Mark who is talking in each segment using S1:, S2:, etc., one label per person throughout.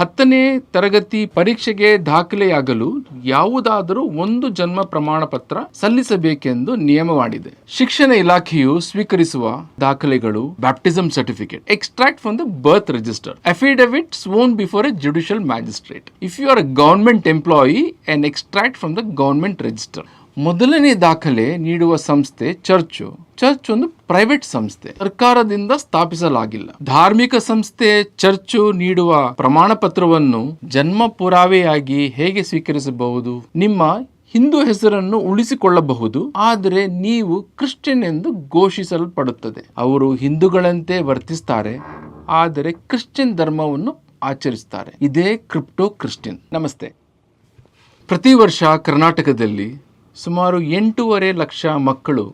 S1: ಹತ್ತನೇ ತರಗತಿ ಪರೀಕ್ಷೆಗೆ ದಾಖಲೆಯಾಗಲು ಯಾವುದಾದರೂ ಒಂದು ಜನ್ಮ ಪ್ರಮಾಣ ಪತ್ರ ಸಲ್ಲಿಸಬೇಕೆಂದು ನಿಯಮ ಮಾಡಿದೆ ಶಿಕ್ಷಣ ಇಲಾಖೆಯು ಸ್ವೀಕರಿಸುವ ದಾಖಲೆಗಳು baptism certificate, extract from the birth register affidavit sworn before a judicial magistrate. If you are government employee and extract from the government register. ಮೊದಲನೇ ದಾಖಲೆ ನೀಡುವ ಸಂಸ್ಥೆ ಚರ್ಚು. ಚರ್ಚ್ ಒಂದು ಪ್ರೈವೇಟ್ ಸಂಸ್ಥೆ. ಸರ್ಕಾರದಿಂದ ಸ್ಥಾಪಿಸಲಾಗಿಲ್ಲ. ಧಾರ್ಮಿಕ ಸಂಸ್ಥೆ ಚರ್ಚು ನೀಡುವ ಪ್ರಮಾಣ ಪತ್ರವನ್ನು ಜನ್ಮ ಪುರಾವೆಯಾಗಿ ಹೇಗೆ ಸ್ವೀಕರಿಸಬಹುದು? ನಿಮ್ಮ ಹಿಂದೂ ಹೆಸರನ್ನು ಉಳಿಸಿಕೊಳ್ಳಬಹುದು. ಆದರೆ ನೀವು ಕ್ರಿಶ್ಚಿಯನ್ ಎಂದು ಘೋಷಿಸಲ್ಪಡುತ್ತದೆ. ಅವರು ಹಿಂದೂಗಳಂತೆ ವರ್ತಿಸ್ತಾರೆ. ಆದರೆ ಕ್ರಿಶ್ಚಿಯನ್ ಧರ್ಮವನ್ನು ಆಚರಿಸ್ತಾರೆ. ಇದೇ ಕ್ರಿಪ್ಟೋ ಕ್ರಿಶ್ಚಿಯನ್. ನಮಸ್ತೆ. ಪ್ರತಿ ವರ್ಷ ಕರ್ನಾಟಕದಲ್ಲಿ ಸುಮಾರು ಎಂಟೂವರೆ ಲಕ್ಷ ಮಕ್ಕಳು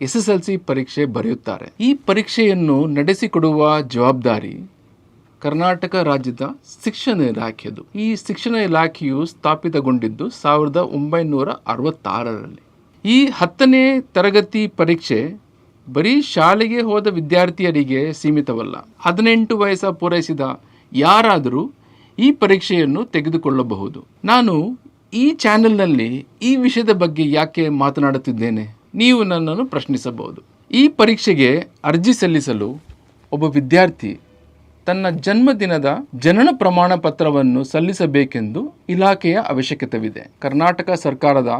S1: ಎಸ್ ಎಸ್ ಎಲ್ ಸಿ ಪರೀಕ್ಷೆ ಬರೆಯುತ್ತಾರೆ. ಈ ಪರೀಕ್ಷೆಯನ್ನು ನಡೆಸಿಕೊಡುವ ಜವಾಬ್ದಾರಿ ಕರ್ನಾಟಕ ರಾಜ್ಯದ ಶಿಕ್ಷಣ ಇಲಾಖೆಯದು. ಈ ಶಿಕ್ಷಣ ಇಲಾಖೆಯು ಸ್ಥಾಪಿತಗೊಂಡಿದ್ದು ಸಾವಿರದ ಒಂಬೈನೂರ ಅರವತ್ತಾರರಲ್ಲಿ. ಈ ಹತ್ತನೇ ತರಗತಿ ಪರೀಕ್ಷೆ ಬರೀ ಶಾಲೆಗೆ ಹೋದ ವಿದ್ಯಾರ್ಥಿಯರಿಗೆ ಸೀಮಿತವಲ್ಲ, ಹದಿನೆಂಟು ವಯಸ್ಸ ಪೂರೈಸಿದ ಯಾರಾದರೂ ಈ ಪರೀಕ್ಷೆಯನ್ನು ತೆಗೆದುಕೊಳ್ಳಬಹುದು. ನಾನು ಈ ಚಾನೆಲ್ನಲ್ಲಿ ಈ ವಿಷಯದ ಬಗ್ಗೆ ಯಾಕೆ ಮಾತನಾಡುತ್ತಿದ್ದೇನೆ, ನೀವು ನನ್ನನ್ನು ಪ್ರಶ್ನಿಸಬಹುದು. ಈ ಪರೀಕ್ಷೆಗೆ ಅರ್ಜಿ ಸಲ್ಲಿಸಲು ಒಬ್ಬ ವಿದ್ಯಾರ್ಥಿ ತನ್ನ ಜನ್ಮದಿನದ ಜನನ ಪ್ರಮಾಣ ಪತ್ರವನ್ನು ಸಲ್ಲಿಸಬೇಕೆಂದು ಇಲಾಖೆಯ ಅವಶ್ಯಕತೆವಿದೆ. ಕರ್ನಾಟಕ ಸರ್ಕಾರದ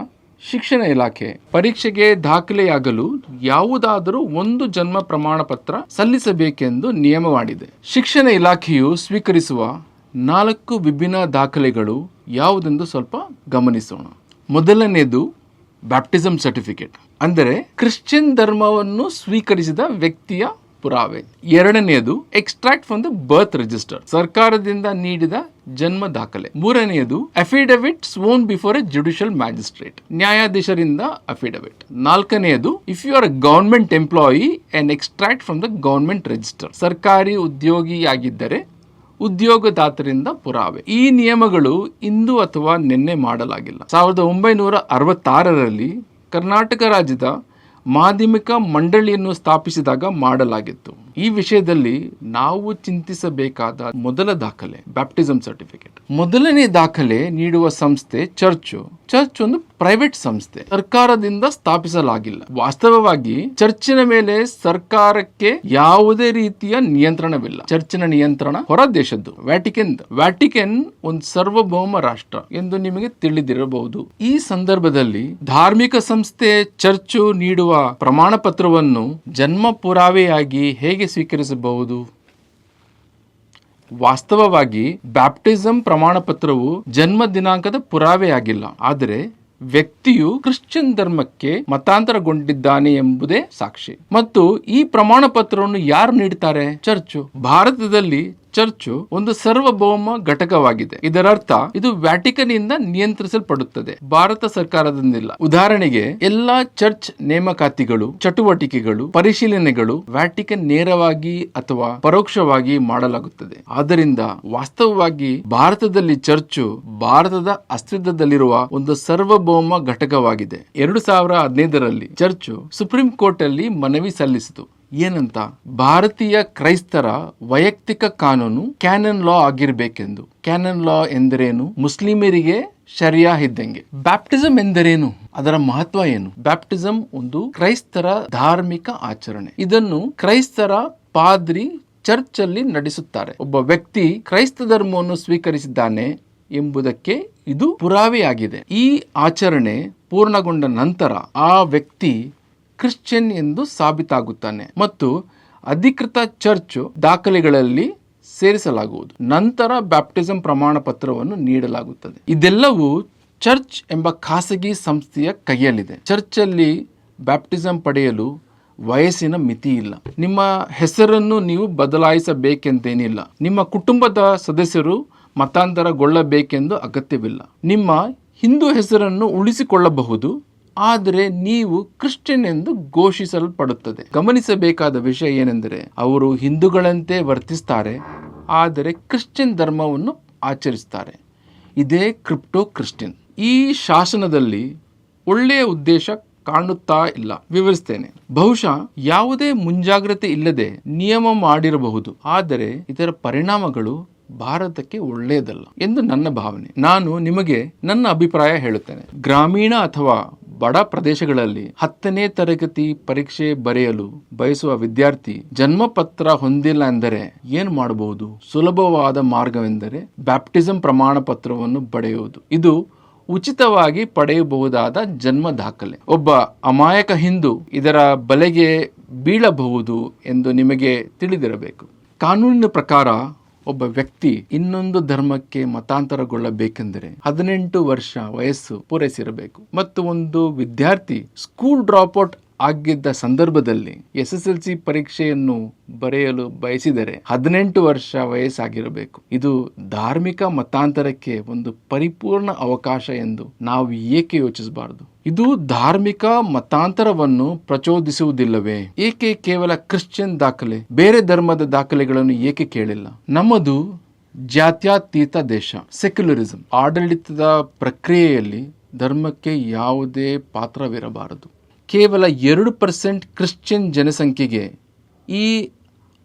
S1: ಶಿಕ್ಷಣ ಇಲಾಖೆ ಪರೀಕ್ಷೆಗೆ ದಾಖಲೆಯಾಗಲು ಯಾವುದಾದರೂ ಒಂದು ಜನ್ಮ ಪ್ರಮಾಣ ಪತ್ರ ಸಲ್ಲಿಸಬೇಕೆಂದು ನಿಯಮ ಮಾಡಿದೆ ಶಿಕ್ಷಣ ಇಲಾಖೆಯು ಸ್ವೀಕರಿಸುವ ನಾಲ್ಕು ವಿಭಿನ್ನ ದಾಖಲೆಗಳು ಯಾವುದೆಂದು ಸ್ವಲ್ಪ ಗಮನಿಸೋಣ. ಮೊದಲನೆಯದು ಬ್ಯಾಪ್ಟಿಸಮ್ ಸರ್ಟಿಫಿಕೇಟ್. ಅಂದರೆ ಕ್ರಿಶ್ಚಿಯನ್ ಧರ್ಮವನ್ನು ಸ್ವೀಕರಿಸಿದ ವ್ಯಕ್ತಿಯ ಪುರಾವೆ. ಎರಡನೆಯದು extract from the birth register ಸರ್ಕಾರದಿಂದ ನೀಡಿದ ಜನ್ಮ ದಾಖಲೆ. ಮೂರನೆಯದು affidavit sworn before a judicial magistrate ನ್ಯಾಯಾಧೀಶರಿಂದ affidavit ನಾಲ್ಕನೆಯದು if you are government employee and extract from the government register ಸರ್ಕಾರಿ ಉದ್ಯೋಗಿಯಾಗಿದ್ದರೆ ಉದ್ಯೋಗದಾತರಿಂದ ಪುರಾವೆ. ಈ ನಿಯಮಗಳು ಇಂದು ಅಥವಾ ನಿನ್ನೆ ಮಾಡಲಾಗಿಲ್ಲ. ಸಾವಿರದ ಒಂಬೈನೂರ ಅರವತ್ತಾರರಲ್ಲಿ ಕರ್ನಾಟಕ ರಾಜ್ಯದ ಮಾಧ್ಯಮಿಕ ಮಂಡಳಿಯನ್ನು ಸ್ಥಾಪಿಸಿದಾಗ ಮಾಡಲಾಗಿತ್ತು. ಈ ವಿಷಯದಲ್ಲಿ ನಾವು ಚಿಂತಿಸಬೇಕಾದ ಮೊದಲ ದಾಖಲೆ ಬ್ಯಾಪ್ಟಿಸಮ್ ಸರ್ಟಿಫಿಕೇಟ್ ಮೊದಲನೇ ದಾಖಲೆ ನೀಡುವ ಸಂಸ್ಥೆ ಚರ್ಚು ಚರ್ಚ್ ಒಂದು ಪ್ರೈವೇಟ್ ಸಂಸ್ಥೆ. ಸರ್ಕಾರದಿಂದ ಸ್ಥಾಪಿಸಲಾಗಿಲ್ಲ. ವಾಸ್ತವವಾಗಿ ಚರ್ಚಿನ ಮೇಲೆ ಸರ್ಕಾರಕ್ಕೆ ಯಾವುದೇ ರೀತಿಯ ನಿಯಂತ್ರಣವಿಲ್ಲ. ಚರ್ಚಿನ ನಿಯಂತ್ರಣ ಹೊರ ದೇಶದ್ದು. ವ್ಯಾಟಿಕನ್ ವ್ಯಾಟಿಕನ್ ಒಂದು ಸಾರ್ವಭೌಮ ರಾಷ್ಟ್ರ ಎಂದು ನಿಮಗೆ ತಿಳಿದಿರಬಹುದು. ಈ ಸಂದರ್ಭದಲ್ಲಿ ಧಾರ್ಮಿಕ ಸಂಸ್ಥೆ ಚರ್ಚು ನೀಡುವ ಪ್ರಮಾಣ ಪತ್ರವನ್ನು ಜನ್ಮ ಪುರಾವೆಯಾಗಿ ಹೇಗೆ ಸ್ವೀಕರಿಸಬಹುದು ವಾಸ್ತವವಾಗಿ ಬ್ಯಾಪ್ಟಿಸಂ ಪ್ರಮಾಣ ಪತ್ರವು ಜನ್ಮ ದಿನಾಂಕದ ಪುರಾವೆಯಾಗಿಲ್ಲ ಆದರೆ ವ್ಯಕ್ತಿಯು ಕ್ರಿಶ್ಚಿಯನ್ ಧರ್ಮಕ್ಕೆ ಮತಾಂತರಗೊಂಡಿದ್ದಾನೆ ಎಂಬುದೇ ಸಾಕ್ಷಿ. ಮತ್ತು ಈ ಪ್ರಮಾಣ ಪತ್ರವನ್ನು ಯಾರು ನೀಡುತ್ತಾರೆ? ಚರ್ಚು. ಭಾರತದಲ್ಲಿ ಚರ್ಚು ಒಂದು ಸರ್ವಭೌಮ ಘಟಕವಾಗಿದೆ. ಇದರರ್ಥ, ಇದು ವ್ಯಾಟಿಕನ್ ಇಂದ ನಿಯಂತ್ರಿಸಲ್ಪಡುತ್ತದೆ. ಭಾರತ ಸರ್ಕಾರದಿಂದಿಲ್ಲ ಉದಾಹರಣೆಗೆ, ಎಲ್ಲಾ ಚರ್ಚ್ ನೇಮಕಾತಿಗಳು, ಚಟುವಟಿಕೆಗಳು, ಪರಿಶೀಲನೆಗಳು ವ್ಯಾಟಿಕನ್ ನೇರವಾಗಿ ಅಥವಾ ಪರೋಕ್ಷವಾಗಿ ಮಾಡಲಾಗುತ್ತದೆ. ಆದ್ದರಿಂದ, ವಾಸ್ತವವಾಗಿ ಭಾರತದಲ್ಲಿ ಚರ್ಚು ಭಾರತದ ಅಸ್ತಿತ್ವದಲ್ಲಿರುವ ಒಂದು ಸರ್ವಭೌಮ ಘಟಕವಾಗಿದೆ. ಎರಡು ಸಾವಿರ ಹದಿನೈದರಲ್ಲಿ ಚರ್ಚು ಸುಪ್ರೀಂ ಕೋರ್ಟ್ ಅಲ್ಲಿ ಮನವಿ ಸಲ್ಲಿಸಿತು. ಏನಂತ? ಭಾರತೀಯ ಕ್ರೈಸ್ತರ ವೈಯಕ್ತಿಕ ಕಾನೂನು ಕ್ಯಾನನ್ ಲಾ ಆಗಿರಬೇಕೆಂದು. ಕ್ಯಾನನ್ ಲಾ ಎಂದರೇನು? ಮುಸ್ಲಿಮರಿಗೆ ಶರಿಯಾ ಇದ್ದಂಗೆ. ಬ್ಯಾಪ್ಟಿಸಮ್ ಎಂದರೇನು? ಅದರ ಮಹತ್ವ ಏನು? ಬ್ಯಾಪ್ಟಿಸಮ್ ಒಂದು ಕ್ರೈಸ್ತರ ಧಾರ್ಮಿಕ ಆಚರಣೆ. ಇದನ್ನು ಕ್ರೈಸ್ತರ ಪಾದ್ರಿ ಚರ್ಚ್ ಅಲ್ಲಿ ನಡೆಸುತ್ತಾರೆ. ಒಬ್ಬ ವ್ಯಕ್ತಿ ಕ್ರೈಸ್ತ ಧರ್ಮವನ್ನು ಸ್ವೀಕರಿಸಿದ್ದಾನೆ ಎಂಬುದಕ್ಕೆ ಇದು ಪುರಾವೆಯಾಗಿದೆ. ಈ ಆಚರಣೆ ಪೂರ್ಣಗೊಂಡ ನಂತರ ಆ ವ್ಯಕ್ತಿ ಕ್ರಿಶ್ಚಿಯನ್ ಎಂದು ಸಾಬೀತಾಗುತ್ತಾನೆ ಮತ್ತು ಅಧಿಕೃತ ಚರ್ಚ್ ದಾಖಲೆಗಳಲ್ಲಿ ಸೇರಿಸಲಾಗುವುದು. ನಂತರ ಬ್ಯಾಪ್ಟಿಸಂ ಪ್ರಮಾಣ ಪತ್ರವನ್ನು ನೀಡಲಾಗುತ್ತದೆ. ಇದೆಲ್ಲವೂ ಚರ್ಚ್ ಎಂಬ ಖಾಸಗಿ ಸಂಸ್ಥೆಯ ಕೈಯಲ್ಲಿದೆ. ಚರ್ಚಲ್ಲಿ ಬ್ಯಾಪ್ಟಿಸಂ ಪಡೆಯಲು ವಯಸ್ಸಿನ ಮಿತಿ ಇಲ್ಲ. ನಿಮ್ಮ ಹೆಸರನ್ನು ನೀವು ಬದಲಾಯಿಸಬೇಕೆಂತೇನಿಲ್ಲ ನಿಮ್ಮ ಕುಟುಂಬದ ಸದಸ್ಯರು ಮತಾಂತರಗೊಳ್ಳಬೇಕೆಂದು ಅಗತ್ಯವಿಲ್ಲ. ನಿಮ್ಮ ಹಿಂದೂ ಹೆಸರನ್ನು ಉಳಿಸಿಕೊಳ್ಳಬಹುದು. ಆದರೆ ನೀವು ಕ್ರಿಶ್ಚಿಯನ್ ಎಂದು ಘೋಷಿಸಲ್ಪಡುತ್ತದೆ. ಗಮನಿಸಬೇಕಾದ ವಿಷಯ ಏನೆಂದರೆ, ಅವರು ಹಿಂದೂಗಳಂತೆ ವರ್ತಿಸ್ತಾರೆ, ಆದರೆ ಕ್ರಿಶ್ಚಿಯನ್ ಧರ್ಮವನ್ನು ಆಚರಿಸ್ತಾರೆ. ಇದೇ ಕ್ರಿಪ್ಟೋ ಕ್ರಿಶ್ಚಿಯನ್. ಈ ಶಾಸನದಲ್ಲಿ ಒಳ್ಳೆಯ ಉದ್ದೇಶ ಕಾಣುತ್ತಾ ಇಲ್ಲ. ವಿವರಿಸ್ತೇನೆ. ಬಹುಶಃ ಯಾವುದೇ ಮುಂಜಾಗ್ರತೆ ಇಲ್ಲದೆ ನಿಯಮ ಮಾಡಿರಬಹುದು, ಆದರೆ ಇದರ ಪರಿಣಾಮಗಳು ಭಾರತಕ್ಕೆ ಒಳ್ಳೆಯದಲ್ಲ ಎಂದು ನನ್ನ ಭಾವನೆ. ನಾನು ನಿಮಗೆ ನನ್ನ ಅಭಿಪ್ರಾಯ ಹೇಳುತ್ತೇನೆ. ಗ್ರಾಮೀಣ ಅಥವಾ ಬಡ ಪ್ರದೇಶಗಳಲ್ಲಿ ಹತ್ತನೇ ತರಗತಿ ಪರೀಕ್ಷೆ ಬರೆಯಲು ಬಯಸುವ ವಿದ್ಯಾರ್ಥಿ ಜನ್ಮಪತ್ರ ಹೊಂದಿಲ್ಲ ಎಂದರೆ ಏನು ಮಾಡಬಹುದು? ಸುಲಭವಾದ ಮಾರ್ಗವೆಂದರೆ ಬ್ಯಾಪ್ಟಿಸಂ ಪ್ರಮಾಣ ಪತ್ರವನ್ನು ಪಡೆಯುವುದು. ಇದು ಉಚಿತವಾಗಿ ಪಡೆಯಬಹುದಾದ ಜನ್ಮ ದಾಖಲೆ. ಒಬ್ಬ ಅಮಾಯಕ ಹಿಂದೂ ಇದರ ಬಲೆಗೆ ಬೀಳಬಹುದು ಎಂದು ನಿಮಗೆ ತಿಳಿದಿರಬೇಕು. ಕಾನೂನಿನ ಪ್ರಕಾರ ಒಬ್ಬ ವ್ಯಕ್ತಿ ಇನ್ನೊಂದು ಧರ್ಮಕ್ಕೆ ಮತಾಂತರಗೊಳ್ಳಬೇಕೆಂದರೆ ಹದಿನೆಂಟು ವರ್ಷ ವಯಸ್ಸು ಪೂರೈಸಿರಬೇಕು. ಮತ್ತು ಒಂದು ವಿದ್ಯಾರ್ಥಿ ಸ್ಕೂಲ್ ಡ್ರಾಪ್ಔಟ್ ಆಗಿದ್ದ ಸಂದರ್ಭದಲ್ಲಿ ಎಸ್ ಎಸ್ ಎಲ್ ಸಿ ಪರೀಕ್ಷೆಯನ್ನು ಬರೆಯಲು ಬಯಸಿದರೆ ಹದಿನೆಂಟು ವರ್ಷ ವಯಸ್ಸಾಗಿರಬೇಕು. ಇದು ಧಾರ್ಮಿಕ ಮತಾಂತರಕ್ಕೆ ಒಂದು ಪರಿಪೂರ್ಣ ಅವಕಾಶ ಎಂದು ನಾವು ಏಕೆ ಯೋಚಿಸಬಾರದು? ಇದು ಧಾರ್ಮಿಕ ಮತಾಂತರವನ್ನು ಪ್ರಚೋದಿಸುವುದಿಲ್ಲವೇ? ಏಕೆ ಕೇವಲ ಕ್ರಿಶ್ಚಿಯನ್ ದಾಖಲೆ, ಬೇರೆ ಧರ್ಮದ ದಾಖಲೆಗಳನ್ನು ಏಕೆ ಕೇಳಿಲ್ಲ? ನಮ್ಮದು ಜಾತ್ಯತೀತ ದೇಶ, ಸೆಕ್ಯುಲರಿಸಂ. ಆಡಳಿತದ ಪ್ರಕ್ರಿಯೆಯಲ್ಲಿ ಧರ್ಮಕ್ಕೆ ಯಾವುದೇ ಪಾತ್ರವಿರಬಾರದು. ಕೇವಲ ಎರಡು ಪರ್ಸೆಂಟ್ ಕ್ರಿಶ್ಚಿಯನ್ ಜನಸಂಖ್ಯೆಗೆ ಈ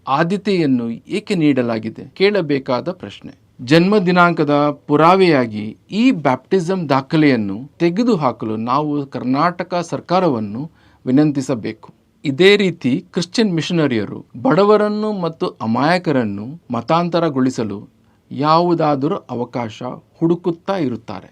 S1: ಆದ್ಯತೆಯನ್ನು ಏಕೆ ನೀಡಲಾಗಿದೆ? ಕೇಳಬೇಕಾದ ಪ್ರಶ್ನೆ. ಜನ್ಮ ದಿನಾಂಕದ ಪುರಾವೆಯಾಗಿ ಈ ಬ್ಯಾಪ್ಟಿಸಂ ದಾಖಲೆಯನ್ನು ತೆಗೆದುಹಾಕಲು ನಾವು ಕರ್ನಾಟಕ ಸರ್ಕಾರವನ್ನು ವಿನಂತಿಸಬೇಕು. ಇದೇ ರೀತಿ ಕ್ರಿಶ್ಚಿಯನ್ ಮಿಷನರಿಯರು ಬಡವರನ್ನು ಮತ್ತು ಅಮಾಯಕರನ್ನು ಮತಾಂತರಗೊಳಿಸಲು ಯಾವುದಾದರೂ ಅವಕಾಶ ಹುಡುಕುತ್ತಾ ಇರುತ್ತಾರೆ.